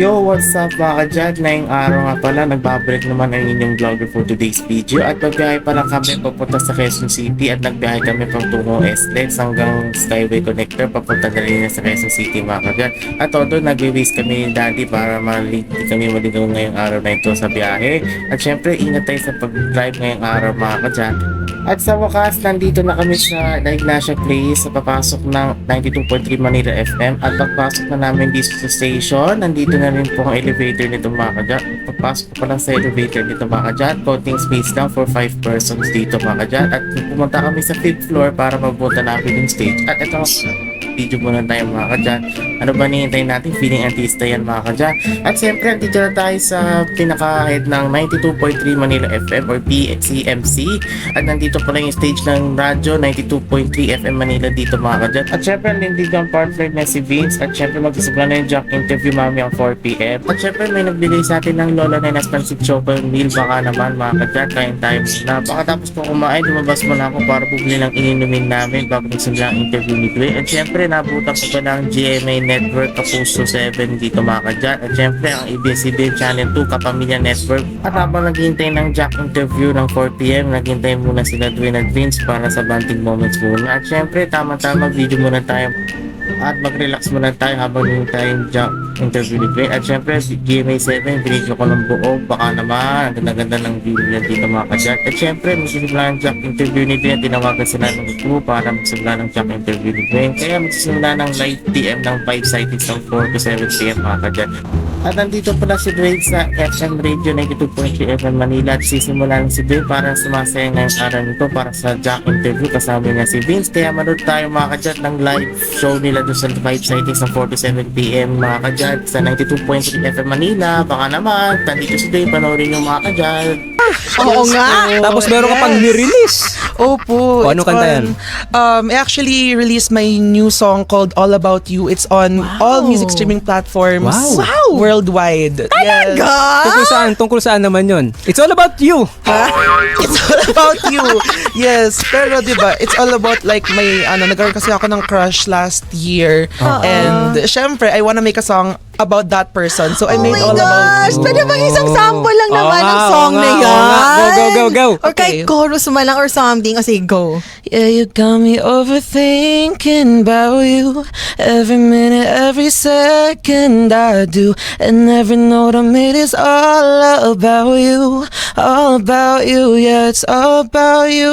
Yo, what's up mga kadyan? Ngayong araw nga pala, nagbabalik naman ang inyong vlogger for today's video at magbiyahe pa lang kami papunta sa Quezon City at nagbiyahe kami pang tungo SLEX hanggang Skyway Connector papunta na rin sa Quezon City mga kadyan. At todo, nag-waste kami ni Daddy para mali- di kami maligaw ngayong araw na ito sa biyahe. At syempre, ingat tayo sa pag-drive ngayong araw mga kadyan. At sa wakas, nandito na kami sa Ignacia Place sa papasok ng 92.3 Manila FM at pagpasok na namin dito sa station, nandito na rin po ang elevator nito mga kadyan. Pagpasok pa lang sa elevator nito mga kadyan, counting space lang for 5 persons dito mga kadyan. At pumunta kami sa 5th floor para mabuta namin yung stage. At ito video muna tayo mga kadyan. Ano ba nihintay natin? Feeling artista yan mga kadyan. At siyempre, andito na tayo sa pinaka-head ng 92.3 Manila FM or PXCMC. At nandito pala yung stage ng radyo 92.3 FM Manila dito mga kadyan. At syempre, lindigang partner na si Vince. At syempre, magsisimula na yung Jack interview mami ang 4pm. At syempre, may nagbigay sa atin ng Lola na Naspansip Choco meal. Baka naman mga kadyan, kain tayo muna. Baka tapos ko kumain, lumabas muna ako para bumili ng ininumin namin bago magsimula ang interview ni Dwayne. At syempre, nabutan ko pa ng GMA Network Kapuso 7 dito mga kadyan. At syempre, ang ABS-CBN Channel 2 Kapamilya Network. At habang naghihintay ng Jack interview ng 4pm, naghintay muna sila Dwayne at Vince para sa banting moments muna. At syempre, tama-tama video muna tayo at mag-relax muna tayo habang yung Jack interview ni Dwayne. At syempre, GMA 7, binigyan ko ng buo. Baka naman, ang ganda-ganda ng video nila dito mga kadyan. At syempre, magsisimula ang Jack interview ni Dwayne. Tinawagan sila ng crew para magsimula ng Jack interview ni Dwayne. Kaya magsisimula ng live PM ng 5 sightings ng 4 to 7 PM mga kadyan. At nandito pala si Dwayne sa FM Radio 92.3 FM Manila at sisimula na si Dwayne para sumasaya ngayong araw nito para sa Jack interview kasama niya si Vince. Kaya manood tayo mga kadyan ng live show nila doon sa 5 sightings ng 4 to 7 PM mga kadyan sa 92.3 FM Manila. Baka naman, nandito si Dwayne, panoorin yung mga kadyan. Oo nga. Tapos meron ka pang Yes. ni-release. Opo. O, ano kanta yan? Um, I actually released my new song called All About You. It's on all music streaming platforms Wow. Worldwide. Yes. Tungkol saan? Tungkol saan naman yun? It's all about you. It's all about you. Yes. Pero 'di ba, it's all about like may ano, nagkaroon kasi ako ng crush last year. And syempre, I wanna make a song about that person. So I made Oh my all about gosh! you. Pwede bang isang sample lang Oo naman nga, ng oo song nga, na oo yan? nga. Go, go, go, go. Or kahit Okay. chorus man lang or something. O sige, go. Yeah, you got me overthinking about you. Every minute, every second I do. And every note I made is all about you. All about you, yeah, it's all about you.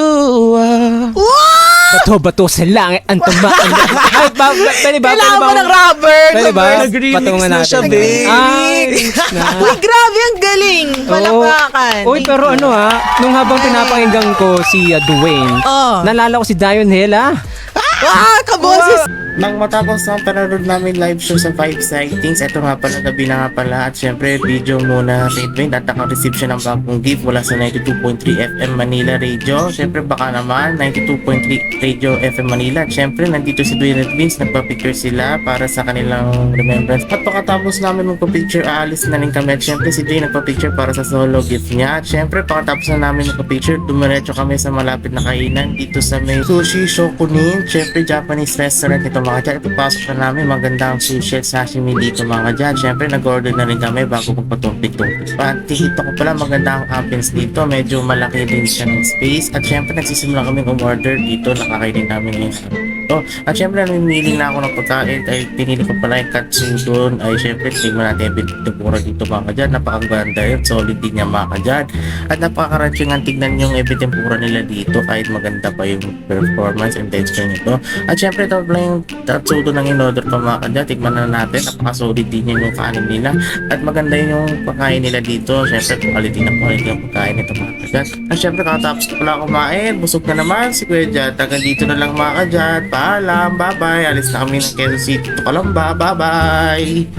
Uh, Wow! Bato-bato sa langit ang tumaan. Ay, ba, ba, pwede ba? Kailangan mo ng rubber. Pwede ba? Nag-remix Patungan na natin. siya, babe. Ay. Uy, grabe, ang galing. Palakpakan. Uy, pero ano ha, nung habang pinapakinggan ko si uh, Dwayne, Oh. nalala ko si Dion Hill ha. Ah, kaboses. Nang matapos ang panonood namin live show sa 5 sightings, eto nga pala, gabi na nga pala. At syempre, video muna Dwayne at naka-receive siya ng bagong gift mula sa 92.3 FM Manila Radio. Syempre, baka naman, 92.3 Radio FM Manila. At syempre, nandito si Dwayne Vince, nagpa-picture sila para sa kanilang remembrance. At pagkatapos namin magpa-picture, aalis na rin kami. At syempre, si Dwayne nagpa-picture para sa solo gift niya. At syempre, pagkatapos na namin magpa-picture, dumiretso kami sa malapit na kainan dito sa may Sushi Shokunin. Syempre, Japanese restaurant ito mga dyan. Ipapasok na namin magandang sushi at sashimi dito mga dyan. Syempre, nag-order na rin kami bago magpatumpik-tumpik. At tikita ko pala maganda ang ambience dito. Medyo malaki din siya ng space. At syempre, nagsisimula kami umorder dito. Nakakainin namin ngayon. Oh, at syempre, namimili na ako ng pagkain. Ay, pinili ko pala yung katsudon. Ay, syempre, tingnan natin yung tempura dito mga dyan. Napakaganda yun. Solid din niya mga dyan. At napaka-crunchy nga tignan yung ebi tempura nila dito. Kahit maganda pa yung performance and texture nito. At syempre, ito pala yung tatsudo ng in-order ko mga kadya. Tikman na natin. Napaka-solid din yun yung kanin nila. At maganda yun yung pagkain nila dito. Syempre, quality na quality yung pagkain nito mga kadya. At syempre, kakatapos ko pala kumain. Busog na naman si Kuya Jad. Taga dito na lang mga kadya. Paalam. Bye-bye. Alis na kami ng Quezon City to. Bye-bye.